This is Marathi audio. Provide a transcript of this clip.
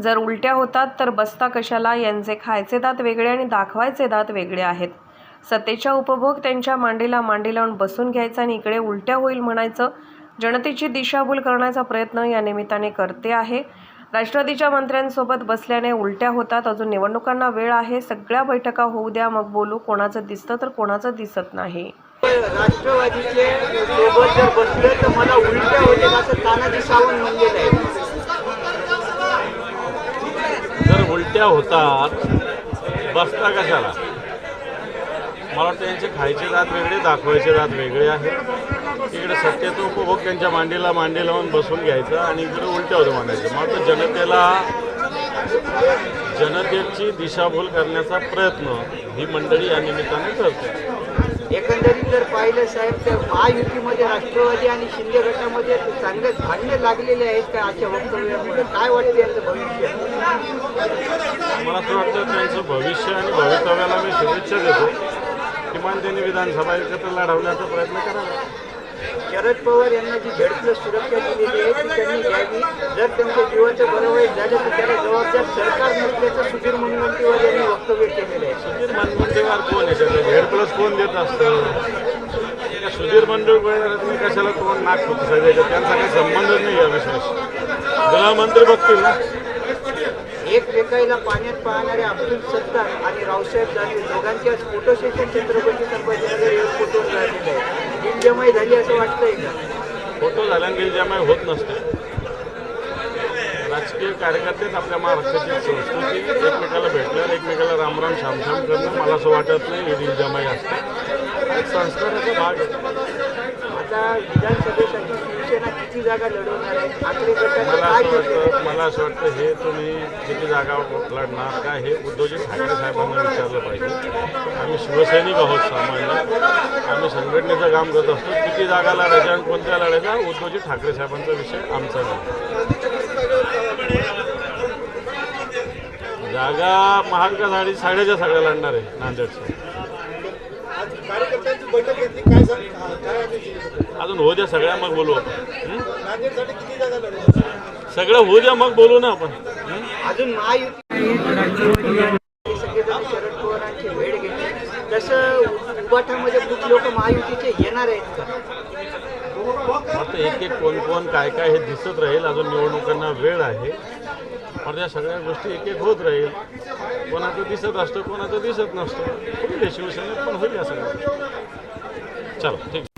जर उलट्या होतात तर बसता कशाला? यांचे खायचे दात वेगळे आणि दाखवायचे दात वेगळे आहेत. सत्तेचा उपभोग त्यांच्या मांडीला मांडी लावून बसून घ्यायचा आणि इकडे उलट्या होईल म्हणायचं. जनतेची दिशाभूल करण्याचा प्रयत्न या निमित्ताने करते आहे. राष्ट्रवादीच्या मंत्र्यांसोबत बसल्याने उलट्या होतात. अजून निवडणुकांना वेळ आहे. सगळ्या बैठका होऊ द्या. मग बोलू कोणाचं दिसतं तर कोणाचं दिसत नाही. राष्ट्रवादीचे सोबत जर बसले तर मला उलट्या होतील असं तानाजी सावंत म्हणजे त्या होतात. बसता कशाला? मला वाटतं यांचे खायचे दात वेगळे दाखवायचे दात वेगळे आहेत. इकडे सत्तेचा उपभोग त्यांच्या मांडीला मांडी लावून बसून घ्यायचा आणि इकडे उलट्यावर मांडायचं म्हणायचं. जनतेला जनतेची दिशाभूल करण्याचा प्रयत्न ही मंडळी या निमित्ताने करते. एकंदरीत जर पाहिलं साहेब तर महायुतीमध्ये राष्ट्रवादी आणि शिंदे गटामध्ये चांगले भांडणे लागलेले आहेत का अशा वक्तव्यामुळे? काय वाटतं यांचं भविष्य? मला असं वाटतं त्यांचं भविष्य आणि भवितव्याला मी शुभेच्छा देतो. किमान त्यांनी विधानसभा एकत्र लढवण्याचा प्रयत्न करावा. शरद पवार यांना जी प्लस सुरक्षा दिलेली आहे ती त्यांनी घ्यावी. जर त्यांच्या जीवाचं बरं वाईट झालं तर त्याला जबाबदार सरकार नसल्याचं सुधीर मुनगंटीवार यांनी वक्तव्य केलेलं आहे सुधीर मनगंटीवार कोण आहे? त्याला झेड प्लस कोण देत असतं? सुधीर मंडळ तुम्ही कशाला कोण नाक फुटसायचं त्यांचा काही संबंधच नाही या विषयाशी. गृहमंत्री बघतील ना? एकमेकाईला पाण्यात पाहणारे अब्दुल सत्तार आणि रावसाहेब दानवे दोघांचे आज फोटो सेशन छत्रपती संभाजीनगर एअरपोर्टवर झालेलं आहे दिलजमाई झाली असं वाटतंय का? फोटो झाल्याने जमाय होत नसते. राजकीय कार्यकर्तेच आपल्या महाराष्ट्राची संस्कृती एकमेकाला भेटल्यावर एकमेकाला रामराम श्यामश्याम करणं मला असं वाटत नाही. ही जमाई असते एक संस्काराचा भाग आता शिवसेना किती जागा लढवणार आहे? मला असं? वाटतं मला असं वाटतं हे तुम्ही किती जागा लढणार का हे उद्धवजी ठाकरे साहेबांना विचारलं पाहिजे. आम्ही शिवसैनिक आहोत सामान्य. आम्ही संघटनेचं काम करत असतो. किती जागा लढायच्या आणि कोणत्या लढायच्या? उद्धवजी ठाकरे साहेबांचा विषय आमचा नाही. जागा महाग साडी साड्याच्या सगळ्या लढणार आहे नांदेडच्या? अजून होऊ द्या सगळ्या मग बोलू आपण हं? सगळं होऊ द्या मग बोलू ना आपण हं? अजून हे तसं उबाठामध्ये खूप लोक महायुतीचे येणार आहेत फक्त आता एक एक कोण कोण काय काय हे दिसत राहील अजून निवडणुकांना वेळ आहे. पण त्या सगळ्या गोष्टी एक एक होत राहील. कोणाचं दिसत असतं कोणाचं दिसत नसतं. होईल शिवसेनेत पण होईल या सगळ्या चला ठीक.